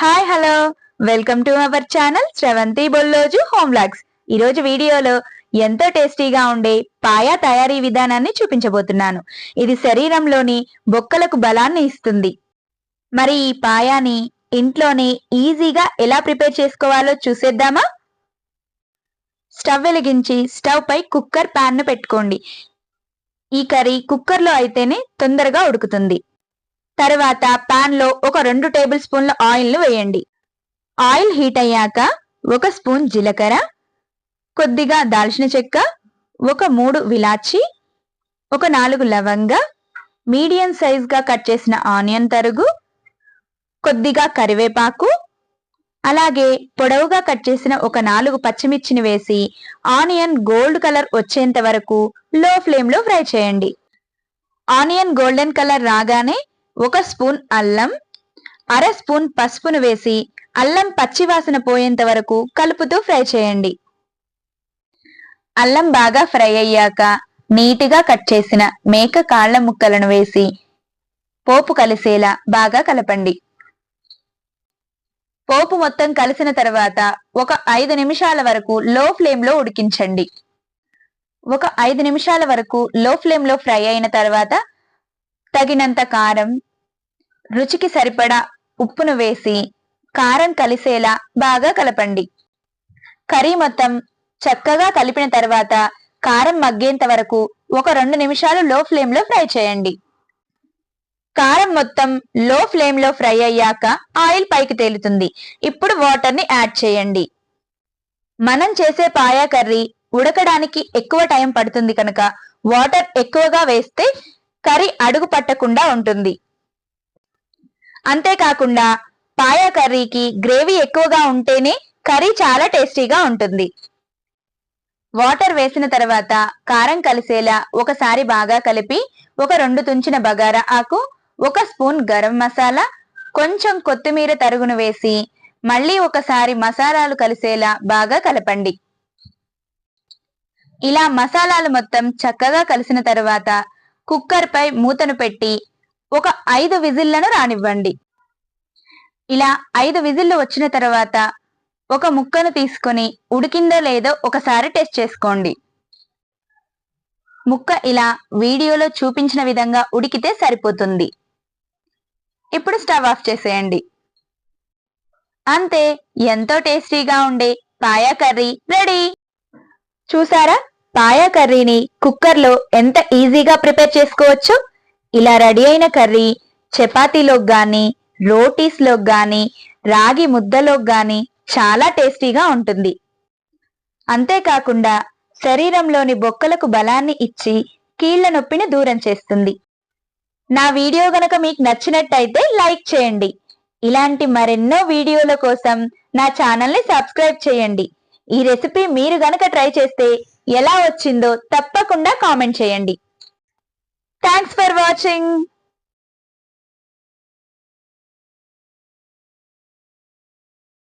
Hi hello welcome to our channel Sravanthi Bolloju home logs ఈరోజు వీడియోలో ఎంతో టేస్టీగా ఉండే పాయా తయారీ విధానాన్ని చూపించబోతున్నాను. ఇది శరీరంలోని బొక్కలకు బలాన్ని ఇస్తుంది. మరి ఈ పాయాని ఇంట్లోనే ఈజీగా ఎలా ప్రిపేర్ చేసుకోవాలో చూసేద్దామా? స్టవ్ వెలిగించి స్టవ్ పై కుక్కర్ ప్యాన్ను పెట్టుకోండి. ఈ కర్రీ కుక్కర్లో అయితేనే తొందరగా ఉడుకుతుంది. తర్వాత పాన్లో ఒక రెండు టేబుల్ స్పూన్ల ఆయిల్ను వేయండి. ఆయిల్ హీట్ అయ్యాక ఒక స్పూన్ జీలకర్ర కొద్దిగా దాల్చిన చెక్క ఒక మూడు విలాచి ఒక నాలుగు లవంగ మీడియం సైజ్గా కట్ చేసిన ఆనియన్ తరుగు కొద్దిగా కరివేపాకు అలాగే పొడవుగా కట్ చేసిన ఒక నాలుగు పచ్చిమిర్చిని వేసి ఆనియన్ గోల్డ్ కలర్ వచ్చేంత వరకు లో ఫ్లేమ్లో ఫ్రై చేయండి. ఆనియన్ గోల్డెన్ కలర్ రాగానే ఒక స్పూన్ అల్లం అర స్పూన్ పసుపును వేసి అల్లం పచ్చివాసన పోయేంత వరకు కలుపుతూ ఫ్రై చేయండి. అల్లం బాగా ఫ్రై అయ్యాక నీటిగా కట్ చేసిన మేక కాళ్ళ ముక్కలను వేసి పోపు కలిసేలా బాగా కలపండి. పోపు మొత్తం కలిసిన తర్వాత ఒక ఐదు నిమిషాల వరకు లో ఫ్లేమ్లో ఉడికించండి. ఒక ఐదు నిమిషాల వరకు లో ఫ్లేమ్లో ఫ్రై అయిన తర్వాత తగినంత కారం రుచికి సరిపడా ఉప్పును వేసి కారం కలిసేలా బాగా కలపండి. కర్రీ మొత్తం చక్కగా కలిపిన తర్వాత కారం మగ్గేంత వరకు ఒక రెండు నిమిషాలు లో ఫ్లేమ్లో ఫ్రై చేయండి. కారం మొత్తం లో ఫ్లేమ్లో ఫ్రై అయ్యాక ఆయిల్ పైకి తేలుతుంది. ఇప్పుడు వాటర్ని యాడ్ చేయండి. మనం చేసే పాయా కర్రీ ఉడకడానికి ఎక్కువ టైం పడుతుంది కనుక వాటర్ ఎక్కువగా వేస్తే కర్రీ అడుగు పట్టకుండా ఉంటుంది. అంతేకాకుండా పాయా కర్రీకి గ్రేవీ ఎక్కువగా ఉంటేనే కర్రీ చాలా టేస్టీగా ఉంటుంది. వాటర్ వేసిన తర్వాత కారం కలిసేలా ఒకసారి బాగా కలిపి ఒక రెండు తుంచిన బగారా ఆకు ఒక స్పూన్ గరం మసాలా కొంచెం కొత్తిమీర తరుగును వేసి మళ్ళీ ఒకసారి మసాలాలు కలిసేలా బాగా కలపండి. ఇలా మసాలాలు మొత్తం చక్కగా కలిసిన తర్వాత కుక్కర్పై మూతను పెట్టి ఒక ఐదు విజిల్లను రానివ్వండి. ఇలా ఐదు విజిల్లు వచ్చిన తర్వాత ఒక ముక్కను తీసుకొని ఉడికిందో లేదో ఒకసారి టెస్ట్ చేసుకోండి. ముక్క ఇలా వీడియోలో చూపించిన విధంగా ఉడికితే సరిపోతుంది. ఇప్పుడు స్టవ్ ఆఫ్ చేసేయండి. అంతే ఎంతో టేస్టీగా ఉండే పాయా కర్రీ రెడీ. చూసారా? పాయా కర్రీని కుక్కర్లో ఎంత ఈజీగా ప్రిపేర్ చేసుకోవచ్చు? ఇలా రెడీ అయిన కర్రీ చపాతీలోకి కానీ రోటీస్లోకి కానీ రాగి ముద్దలోకి కానీ చాలా టేస్టీగా ఉంటుంది. అంతేకాకుండా శరీరంలోని బొక్కలకు బలాన్ని ఇచ్చి కీళ్ళ నొప్పిని దూరం చేస్తుంది. నా వీడియో గనక మీకు నచ్చినట్టయితే లైక్ చేయండి. ఇలాంటి మరెన్నో వీడియోల కోసం నా ఛానల్ని సబ్స్క్రైబ్ చేయండి. ఈ రెసిపీ మీరు గనక ట్రై చేస్తే ఎలా వచ్చిందో తప్పకుండా కామెంట్ చేయండి. Thanks for watching